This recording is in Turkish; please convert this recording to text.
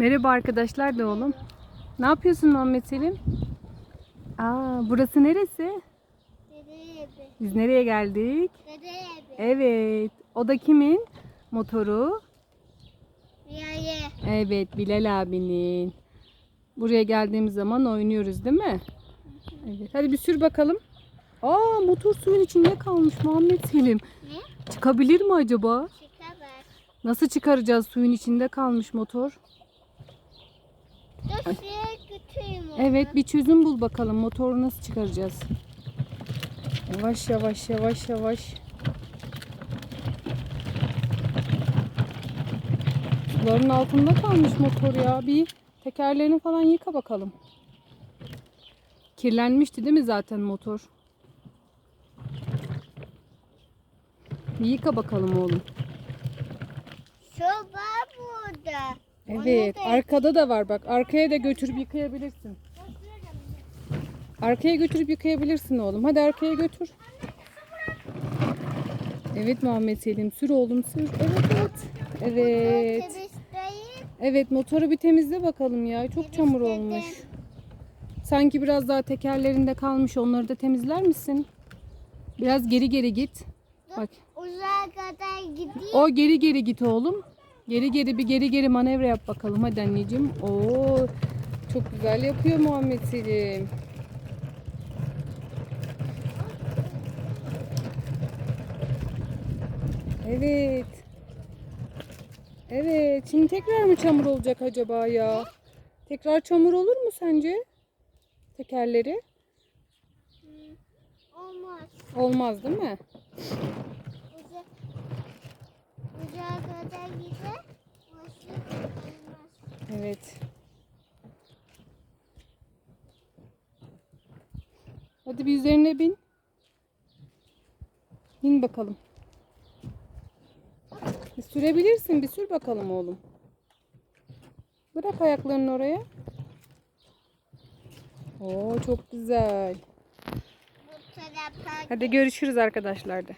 Merhaba arkadaşlar da oğlum. Ne yapıyorsun Muhammed Selim? Aa, burası neresi? Dede evi. Biz nereye geldik? Dede evi. Evet. O da kimin? Motoru. Rüyayı. Evet, Bilal abinin. Buraya geldiğimiz zaman oynuyoruz değil mi? Evet. Hadi bir sür bakalım. Aa, motor suyun içinde kalmış Muhammed Selim. Ne? Çıkabilir mi acaba? Çıkar. Nasıl çıkaracağız? Suyun içinde kalmış motor. Evet bir çözüm bul bakalım. Motoru nasıl çıkaracağız? Yavaş yavaş yavaş yavaş. Suların altında kalmış motor ya. Bir tekerlerini falan yıka bakalım. Kirlenmişti değil mi zaten motor? Bir yıka bakalım oğlum. Şu var burada. Evet, arkada da var bak. Arkaya da götürüp yıkayabilirsin. Arkaya götürüp yıkayabilirsin oğlum. Hadi arkaya götür. Evet Muhammed Selim sür oğlum sür. Evet evet. Evet. Evet motoru bir temizle bakalım ya. Çok çamur olmuş. Sanki biraz daha tekerlerinde kalmış. Onları da temizler misin? Biraz geri geri git. Bak. uzağa kadar gideyim. O geri geri git oğlum. Geri geri bir geri geri manevra yap bakalım. Hadi anneciğim. Oo, çok güzel yapıyor Muhammed Selim. Evet. Evet. Şimdi tekrar mı çamur olacak acaba ya? Tekrar çamur olur mu sence? Tekerleri? Olmaz. Olmaz değil mi? Kadar gider. Evet. Hadi bir üzerine bin. Bin bakalım. Bir sürebilirsin. Bir sür bakalım oğlum. Bırak ayaklarını oraya. Oo çok güzel. Hadi görüşürüz arkadaşlar da.